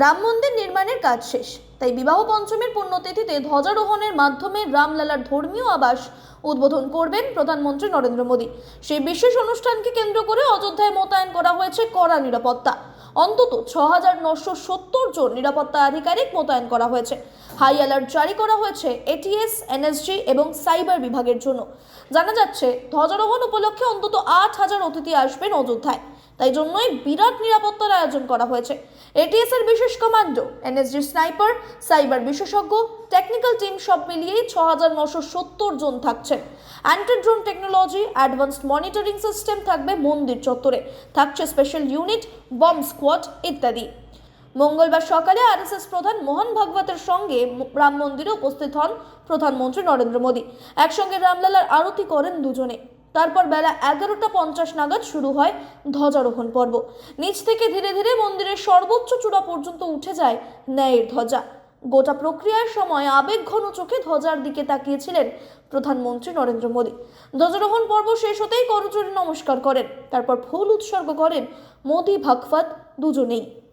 রাম মন্দির নির্মাণের কাজ শেষ। তাই বিবাহ পঞ্চমীর পুণ্যতিথিতে ধ্বজারোহণের মাধ্যমে রামলালার ধর্মীয় আবাস উদ্বোধন করবেন প্রধানমন্ত্রী নরেন্দ্র মোদী। সেই বিশেষ অনুষ্ঠানকে কেন্দ্র করে অযোধ্যায় মোতায়েন করা হয়েছে কড়া নিরাপত্তা। অন্তত ছ হাজার নশো সত্তর জন নিরাপত্তা আধিকারিক মোতায়েন করা হয়েছে। হাই অ্যালার্ট জারি করা হয়েছে এটিএস এনএসজি এবং সাইবার বিভাগের জন্য। জানা যাচ্ছে, ধ্বজারোহণ উপলক্ষে অন্তত আট হাজার অতিথি আসবেন অযোধ্যায়। তাই জন্যই বিরাট নিরাপত্তার আয়োজন করা হয়েছে। এটিএস এর বিশেষ কমান্ডো এনএসজি স্নাইপার, সাইবার বিশেষজ্ঞ, টেকনিক্যাল টিম সব মিলিয়ে ছ হাজার নশো সত্তর জন থাকছেন। Anti drone technology, advanced monitoring system থাকবে মন্দির চত্বরে। থাকছে স্পেশাল ইউনিট বম্ব স্কোয়াড ইত্যাদি। মঙ্গলবার সকালে আরএসএস প্রধান মোহন ভাগবতের সঙ্গে রাম মন্দিরে উপস্থিত হন প্রধানমন্ত্রী নরেন্দ্র মোদী। একসঙ্গে রামলালার আরতি করেন দুজনে। তারপর বেলা এগারোটা পঞ্চাশ নাগাদ শুরু হয় ধ্বজারোহণ পর্ব। নিচ থেকে ধীরে ধীরে মন্দিরের সর্বোচ্চ চূড়া পর্যন্ত উঠে যায় ন্যায়ের ধ্বজা। গোটা প্রক্রিয়ার সময় আবেগঘন চোখে ধ্বজার দিকে তাকিয়েছিলেন প্রধানমন্ত্রী নরেন্দ্র মোদী। ধ্বজারোহণ পর্ব শেষ হতেই করজোড়ে নমস্কার করেন। তারপর ফুল উৎসর্গ করেন মোদী ভাগবত দুজনেই।